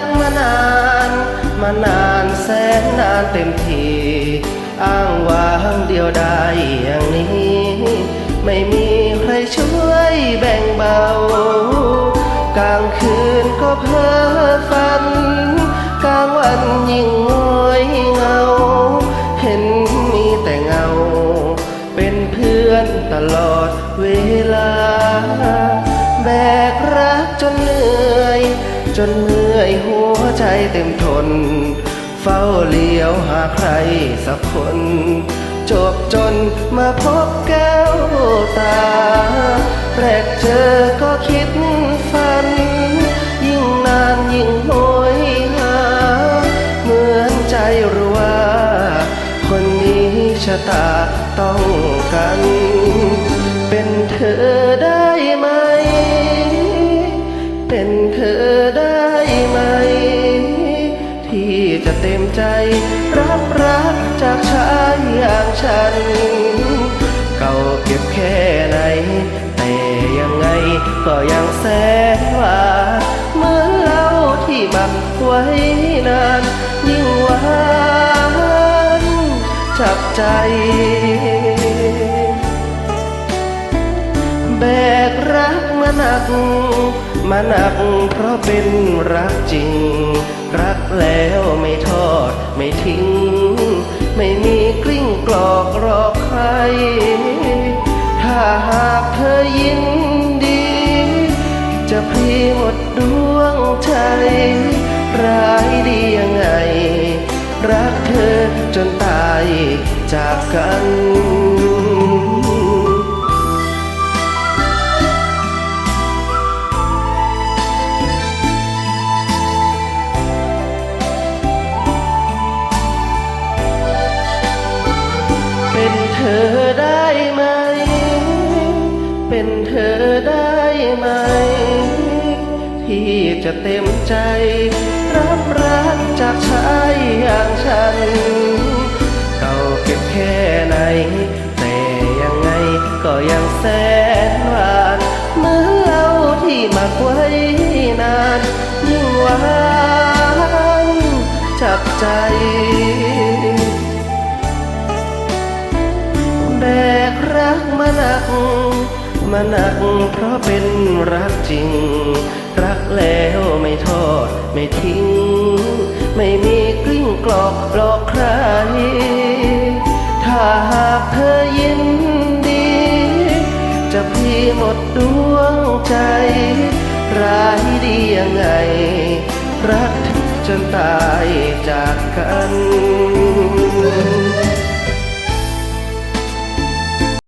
กมานาน มานานแสนนานเต็มทีอ้างว้างเดียวได้อย่างนี้ ไม่มีใครช่วยแบ่งเบากลางคืนก็เพ้อฝัน กลางวันยิ่งง้อยเงา เห็นมีแต่เงา เป็นเพื่อนตลอดเวลา แบกรักจนเหนื่อย จนเหนื่อยหัวใจเต็มทน เฝ้าเลี้ยวหาใครสักคน จบจนมาพบแก้วตา แรกเจอก็คิดฝัน ยิ่งนานยิ่งโหยหา เหมือนใจรู้ว่า คนนี้ชะตาต้องกัน ใจ รับรักจากชายอย่างฉัน เก่าเก็บแค่ไหน แต่ยังไงก็ยังแสนหวานเหมื่อนเหล้าที่หมักไว้นานยิ่งหวานจับใจแบกรักมาหนักมาหนักเพราะเป็นรักจริง ทิ้ง ไม่มีกลิ้งกลอกหรอกใคร ถ้าหากเธอยินดี จะพลีหมดดวงใจ ร้ายดียังไง รักเธอจนตายจากกัน อได้ไหม เป็นเธอได้ไหม ที่จะเต็มใจ รับรักจากชายอย่างฉัน นัก มาหนักเพราะเป็นรักจริง รักแล้วไม่ทอดไม่ทิ้ง ไม่มีกลิ้งกลอกหลอกใคร ถ้าหากเธอยินดี จะพี่หมดดวงใจร้ายดียังไง รักจนตายจากกัน